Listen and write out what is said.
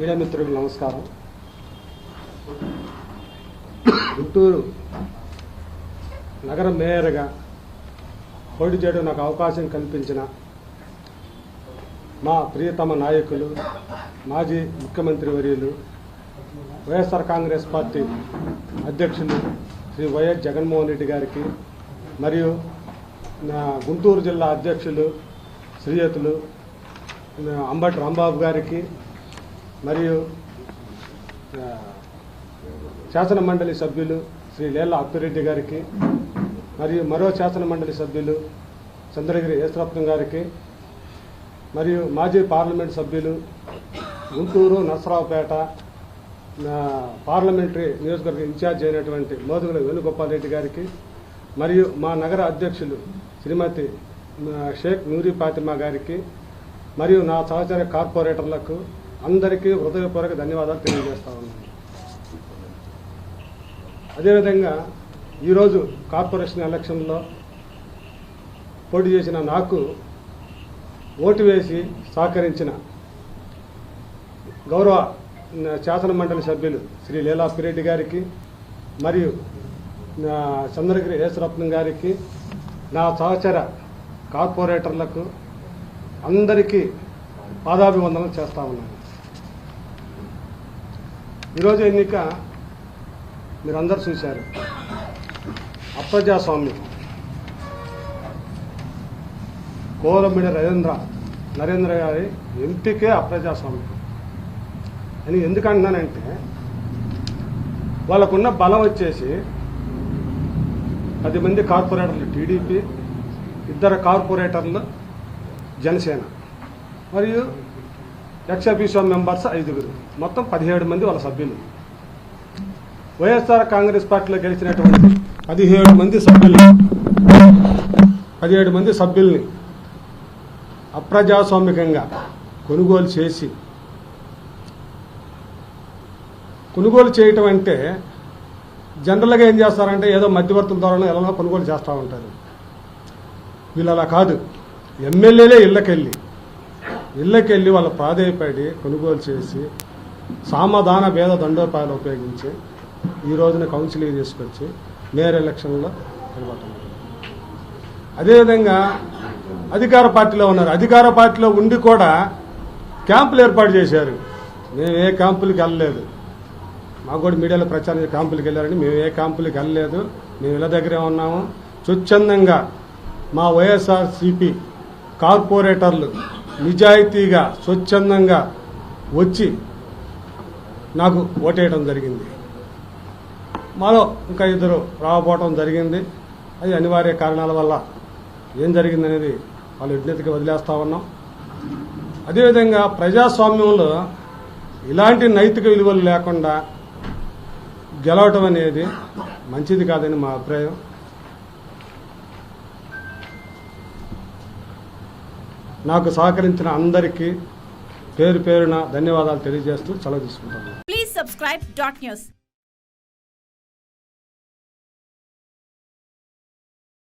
Media మిత్రులకు నమస్కారం. గుంటూరు నగర మేయర్గా పోటీ చేయడం నాకు అవకాశం కల్పించిన మా ప్రియతమ నాయకులు మాజీ ముఖ్యమంత్రి వర్యులు వైఎస్ఆర్ కాంగ్రెస్ పార్టీ అధ్యక్షులు శ్రీ వైఎస్ జగన్మోహన్ రెడ్డి గారికి మరియు నా గుంటూరు జిల్లా అధ్యక్షులు శ్రీయతులు అంబటి రాంబాబు గారికి మరియు శాసన మండలి సభ్యులు శ్రీ లేళ్ళ అప్పిరెడ్డి గారికి మరియు మరో శాసన మండలి సభ్యులు చంద్రగిరి యేసరత్నం గారికి మరియు మాజీ పార్లమెంట్ సభ్యులు గుంటూరు నసరావుపేట పార్లమెంటరీ నియోజకవర్గ ఇన్ఛార్జ్ అయినటువంటి మోదుగుల వేణుగోపాల్ రెడ్డి గారికి మరియు మా నగర అధ్యక్షులు శ్రీమతి షేక్ నూరి ఫాతిమా గారికి మరియు నా సహచర కార్పొరేటర్లకు అందరికీ హృదయపూర్వక ధన్యవాదాలు తెలియజేస్తా ఉన్నాను. అదేవిధంగా ఈరోజు కార్పొరేషన్ ఎలక్షన్లో పోటీ చేసిన నాకు ఓటు వేసి సహకరించిన గౌరవ శాసన మండలి సభ్యులు శ్రీ లీలా పిరెడ్డి గారికి మరియు చంద్రగిరి యేసరత్నం గారికి నా సహచర కార్పొరేటర్లకు అందరికీ పాదాభివందనం చేస్తా ఉన్నాను. ఈరోజు ఎన్నిక మీరందరూ చూశారు. అప్రజాస్వామ్యం. కోలమిడ నరేంద్ర నరేంద్ర గారి ఎంపికే అప్రజాస్వామ్యం. అని ఎందుకు అంటున్నానంటే వాళ్ళకున్న బలం వచ్చేసి పది మంది కార్పొరేటర్లు టీడీపీ ఇద్దరు కార్పొరేటర్లు జనసేన. మరియు ఎక్సఫీషియో మెంబర్స్ ఐదుగురు. మొత్తం పదిహేడు మంది వాళ్ళ సభ్యులు. వైఎస్ఆర్ కాంగ్రెస్ పార్టీలో గెలిచినటువంటి పదిహేడు మంది సభ్యులు. పదిహేడు మంది సభ్యుల్ని అప్రజాస్వామికంగా కొనుగోలు చేసి కొనుగోలు చేయటం అంటే జనరల్గా ఏం చేస్తారంటే ఏదో మధ్యవర్తుల ద్వారా ఎలా కొనుగోలు చేస్తూ ఉంటారు. వీళ్ళు అలా కాదు. ఎమ్మెల్యేలే ఇళ్ళకెళ్ళి ఇళ్ళకెళ్ళి వాళ్ళ ప్రాధేయపడి కొనుగోలు చేసి సామధాన భేద దండోపాయాలు ఉపయోగించి ఈ రోజున కౌన్సిలింగ్ తీసుకొచ్చి మేయర్ ఎలక్షన్లో నిలబడుతున్నారు అదేవిధంగా అధికార పార్టీలో ఉన్నారు. అధికార పార్టీలో ఉండి కూడా క్యాంపులు ఏర్పాటు చేశారు. మేము ఏ క్యాంపులకి వెళ్ళలేదు. మాకు కూడా మీడియాలో ప్రచారం చేసి క్యాంపులకి వెళ్ళారని మేము ఏ క్యాంపులకి వెళ్ళలేదు. మేము ఇళ్ళ దగ్గరే ఉన్నాము. స్వచ్ఛందంగా మా వైఎస్ఆర్ సిపి కార్పొరేటర్లు నిజాయితీగా స్వచ్ఛందంగా వచ్చి నాకు ఓటేయడం జరిగింది. మాలో ఇంకా ఇద్దరు రాకపోవడం జరిగింది. అది అనివార్య కారణాల వల్ల ఏం జరిగిందనేది వాళ్ళు విజ్ఞతకి వదిలేస్తా ఉన్నాం. అదేవిధంగా ప్రజాస్వామ్యంలో ఇలాంటి నైతిక విలువలు లేకుండా గెలవటం అనేది మంచిది కాదని మా అభిప్రాయం. నాకు సహకరించిన అందరికీ పేరు పేరున ధన్యవాదాలు తెలియజేస్తూ సెలవు తీసుకుంటాను ప్లీజ్ subscribe.